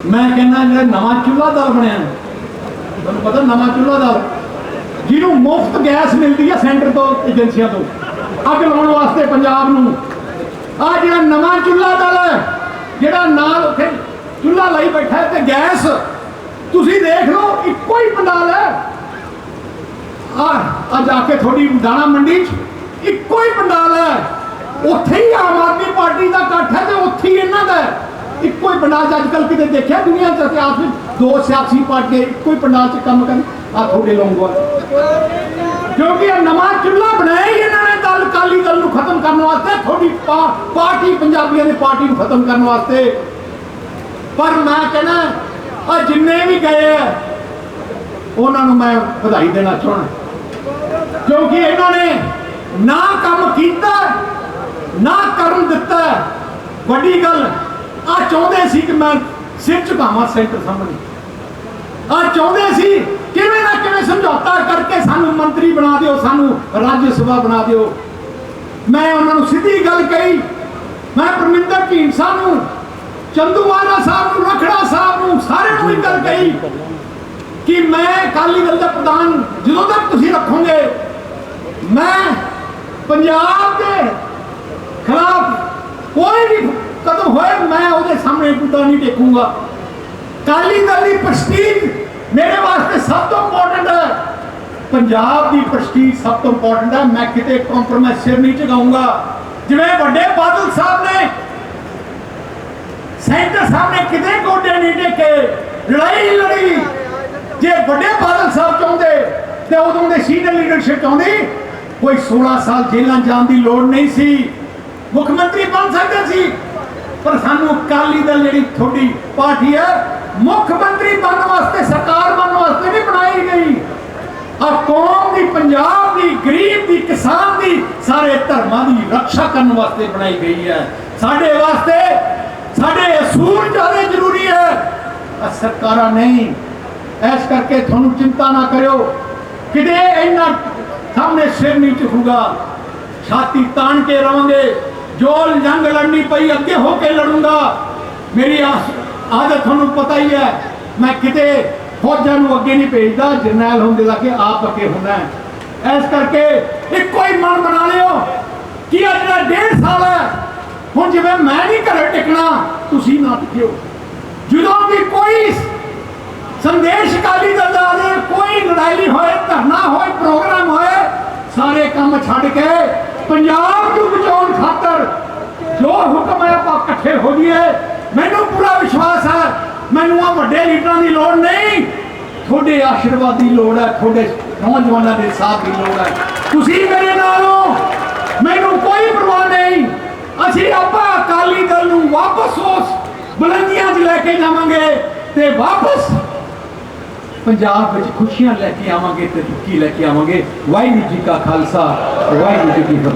ਮੈਂ ਕਹਿੰਦਾ ਜਿਹੜਾ ਨਵਾਂ ਚੁੱਲ੍ਹਾ ਦਲ ਬਣਿਆ ਤੁਹਾਨੂੰ ਪਤਾ ਨਵਾਂ ਚੁੱਲ੍ਹਾ ਦਲ ਜਿਹਨੂੰ ਮੁਫਤ ਗੈਸ ਮਿਲਦੀ ਹੈ ਸੈਂਟਰ ਤੋਂ, ਏਜੰਸੀਆਂ ਤੋਂ, ਅੱਗ ਲਾਉਣ ਵਾਸਤੇ ਪੰਜਾਬ ਨੂੰ। ਆ ਜਿਹੜਾ ਨਵਾਂ ਚੁੱਲ੍ਹਾ ਹੈ, ਜਿਹੜਾ ਨਾਲ ਉੱਥੇ ਚੁੱਲ੍ਹਾ ਲਈ ਬੈਠਾ ਤੇ ਗੈਸ, ਤੁਸੀਂ ਦੇਖ ਲਓ, ਇੱਕੋ ਹੀ ਪੰਡਾਲ ਹੈ। ਆ ਆ ਜਾ ਕੇ ਥੋੜੀ ਦਾਣਾ ਮੰਡੀ 'ਚ ਇੱਕੋ ਹੀ ਪੰਡਾਲ ਹੈ। ਉੱਥੇ ਹੀ ਆਮ ਆਦਮੀ ਪਾਰਟੀ ਦਾ ਇਕੱਠ ਹੈ ਤੇ ਉੱਥੇ ਹੀ ਇਹਨਾਂ ਦਾ ਹੈ। ਇੱਕੋ ਹੀ ਪੰਡਾਲ 'ਚ ਅੱਜ ਕੱਲ੍ਹ ਕਿਤੇ ਦੇਖਿਆ ਦੁਨੀਆ 'ਚ ਇਤਿਹਾਸ ਵਿੱਚ ਦੋ ਸਿਆਸੀ ਪਾਰਟੀਆਂ ਇੱਕੋ ਹੀ ਪੰਡਾਲ 'ਚ ਕੰਮ ਕਰਨ? ਆ ਤੁਹਾਡੇ ਲੋਂਗੋ ਕਿਉਂਕਿ ਇਹ ਨਵਾਂ ਚੁੱਲ੍ਹਾ ਬਣਾਇਆ ਹੀ ਇਹਨਾਂ ਨੇ ਦਲ ਕਾਲੀ ਦਲ ਨੂੰ ਖਤਮ ਕਰਨ ਵਾਸਤੇ, ਤੁਹਾਡੀ ਪਾਰਟੀ ਪੰਜਾਬੀਆਂ ਦੀ ਪਾਰਟੀ ਨੂੰ ਖਤਮ ਕਰਨ ਵਾਸਤੇ। ਪਰ ਮੈਂ ਕਹਿੰਦਾ ਆ ਜਿੰਨੇ ਵੀ ਗਏ ਆ, ਉਹਨਾਂ ਨੂੰ ਮੈਂ ਵਧਾਈ ਦੇਣਾ ਚਾਹੁੰਦਾ। ਕਿਉਂਕਿ ਇਹਨਾਂ ਨੇ ਨਾ ਕੰਮ ਕੀਤਾ, ਨਾ ਕਰਨ ਦਿੱਤਾ। ਵੱਡੀ ਗੱਲ ਆ ਚਾਹੁੰਦੇ ਸੀ ਕਿ ਮੈਂ ਸਿਰ ਝੁਕਾਵਾਂ ਸੈਂਟਰ ਸਾਹਮਣੇ। ਆ ਚਾਹੁੰਦੇ ਸੀ ਕਿਵੇਂ ਨਾ ਕਿਵੇਂ ਸਮਝੌਤਾ ਕਰਕੇ ਸਾਨੂੰ ਮੰਤਰੀ ਬਣਾ ਦਿਓ, ਸਾਨੂੰ ਰਾਜ ਸਭਾ ਬਣਾ ਦਿਓ। ਮੈਂ ਉਹਨਾਂ ਨੂੰ ਸਿੱਧੀ ਗੱਲ ਕਹੀ, ਮੈਂ ਪਰਮਿੰਦਰ ਢੀਂਡਸਾ ਨੂੰ ਚੰਦੂਵਾਲਾ ਸਾਹਿਬ ਨੂੰ, ਰਖੜਾ ਸਾਹਿਬ ਨੂੰ, ਸਾਰਿਆਂ ਨੂੰ ਇਹ ਗੱਲ ਕਹੀ ਕਿ ਮੈਂ ਅਕਾਲੀ ਦਲ ਦਾ ਪ੍ਰਧਾਨ ਜਦੋਂ ਤੱਕ ਤੁਸੀਂ ਰੱਖੋਗੇ, ਮੈਂ ਪੰਜਾਬ ਦੇ ਖਿਲਾਫ ਕੋਈ ਵੀ ਕਦੋਂ ਹੋਏ ਮੈਂ ਉਹਦੇ ਸਾਹਮਣੇ ਟੁੱਟਾ ਨਹੀਂ ਟੇਕੂੰਗਾ ਅਕਾਲੀ ਦਲ ਦੀ ਪ੍ਰਸਟੀਜ ਮੇਰੇ ਵਾਸਤੇ ਸਭ ਤੋਂ ਇੰਪੋਰਟੈਂਟ ਹੈ। ਪੰਜਾਬ ਦੀ ਪ੍ਰਸਟੀਜ ਸਭ ਤੋਂ ਇੰਪੋਰਟੈਂਟ ਹੈ। ਮੈਂ ਕਿਤੇ ਕੰਪਰੋਮਾਈਜ਼ ਸਿਰ ਨਹੀਂ ਝੁਕਾਊਂਗਾ। ਜਿਵੇਂ ਵੱਡੇ ਬਾਦਲ ਸਾਹਿਬ ਨੇ, ਸੈਂਟਰ ਸਾਹਮਣੇ ਕਿਤੇ ਗੋਡੇ ਨਹੀਂ ਟੇਕੇ। ਲੜਾਈ ਲੜੀ। ਜੇ ਵੱਡੇ ਬਾਦਲ ਸਾਹਿਬ ਚਾਹੁੰਦੇ, ਤੇ ਉਦੋਂ ਦੇ ਸੀਨੀਅਰ ਲੀਡਰਸ਼ਿਪ ਚਾਹੁੰਦੀ। ਕੋਈ 16 ਸਾਲ ਜੇਲਾਂ ਜਾਣ ਦੀ ਲੋੜ ਨਹੀਂ ਸੀ। ਮੁੱਖ ਮੰਤਰੀ ਬਣ ਸਕਦੇ ਸੀ। ਪਰ ਸਾਨੂੰ ਅਕਾਲੀ ਦਲ ਜਿਹੜੀ ਤੁਹਾਡੀ ਪਾਰਟੀ ਹੈ ਮੁੱਖ ਮੰਤਰੀ ਬਣਨ ਵਾਸਤੇ, ਸਰਕਾਰ ਬਣਨ ਵਾਸਤੇ ਨਹੀਂ ਬਣਾਈ ਗਈ। ਆ ਕੌਮ ਦੀ, ਪੰਜਾਬ ਦੀ, ਗਰੀਬ ਦੀ, ਕਿਸਾਨ ਦੀ ਸਾਰੇ ਧਰਮਾਂ ਦੀ ਰੱਖਿਆ ਕਰਨ ਵਾਸਤੇ ਬਣਾਈ ਗਈ ਹੈ। ਸਾਡੇ ਵਾਸਤੇ, ਸਾਡੇ ਅਸੂਲ ਜ਼ਿਆਦਾ ਜ਼ਰੂਰੀ ਹੈ। ਆ ਸਰਕਾਰਾਂ ਨਹੀਂ। ਇਸ ਕਰਕੇ ਤੁਹਾਨੂੰ ਚਿੰਤਾ ਨਾ ਕਰਿਓ। ਕਿਤੇ ਇੰਨਾ ਸਾਹਮਣੇ ਸਿਰ ਨਹੀਂ ਝੁਕੂਗਾ। ਛਾਤੀ ਤਾਣ ਕੇ ਰਵਾਂਗੇ। ਜੋ ਜੰਗ ਲੜਨੀ ਪਈ, ਅੱਗੇ ਹੋ ਕੇ ਲੜੂੰਗਾ। ਮੇਰੀ ਆਦਤ ਤੁਹਾਨੂੰ ਪਤਾ ਹੀ ਹੈ, ਮੈਂ ਕਿਤੇ ਫੌਜਾਂ ਨੂੰ ਅੱਗੇ ਨਹੀਂ ਭੇਜਦਾ, ਜਰਨੈਲ ਹੁੰਦੇ ਦਾ ਕਿ ਆਪ ਅੱਗੇ ਹੁੰਦਾ ਹੈ। ਕਰਕੇ ਇੱਕੋ ਹੀ ਮਨ ਬਣਾ ਲਿਓ ਕਿ ਅੱਜ ਦਾ ਡੇਢ ਸਾਲ ਹੈ। ਹੁਣ ਜਿਵੇਂ ਮੈਂ ਨਹੀਂ ਘਰੇ ਟਿਕਣਾ, ਤੁਸੀਂ ਨਾ ਟਿਕਿਓ। ਜਦੋਂ ਵੀ ਕੋਈ ਸੰਦੇਸ਼ ਅਕਾਲੀ ਦਲ ਦਾ ਆਵੇ, ਕੋਈ ਲੜਾਈ ਹੋਏ, ਧਰਨਾ ਹੋਏ, ਪ੍ਰੋਗਰਾਮ ਹੋਏ, ਸਾਰੇ ਕੰਮ ਛੱਡ ਕੇ ਪੰਜਾਬ ਨੂੰ ਬਚਾਉਣ ਜੋ ਹੁਕਮ ਹੈ ਆਪਾਂ ਇਕੱਠੇ ਹੋ ਜਾਈਏ। ਮੈਨੂੰ ਪੂਰਾ ਵਿਸ਼ਵਾਸ ਹੈ, ਮੈਨੂੰ ਆ ਵੱਡੇ ਲੀਡਰਾਂ ਦੀ ਲੋੜ ਨਹੀਂ। ਤੁਹਾਡੇ ਆਸ਼ੀਰਵਾਦ ਦੀ ਲੋੜ ਹੈ, ਤੁਹਾਡੇ ਨੌਜਵਾਨਾਂ ਦੇ ਸਾਥ ਦੀ ਲੋੜ ਹੈ। ਤੁਸੀਂ ਮੇਰੇ ਨਾਲ ਹੋ। ਮੈਨੂੰ ਕੋਈ ਪਰਵਾਹ ਨਹੀਂ। ਅਸੀਂ ਆਪਾਂ ਅਕਾਲੀ ਦਲ ਨੂੰ ਵਾਪਸ ਉਸ ਬੁਲੰਦੀਆਂ 'ਚ ਲੈ ਕੇ ਜਾਵਾਂਗੇ ਤੇ ਵਾਪਸ ਪੰਜਾਬ ਵਿੱਚ ਖੁਸ਼ੀਆਂ ਲੈ ਕੇ ਆਵਾਂਗੇ ਤੇ ਦੁੱਖੀ ਲੈ ਕੇ ਆਵਾਂਗੇ। ਵਾਹਿਗੁਰੂ ਜੀ ਕਾ ਖਾਲਸਾ, ਵਾਹਿਗੁਰੂ ਜੀ ਕੀ ਫਤਿਹ।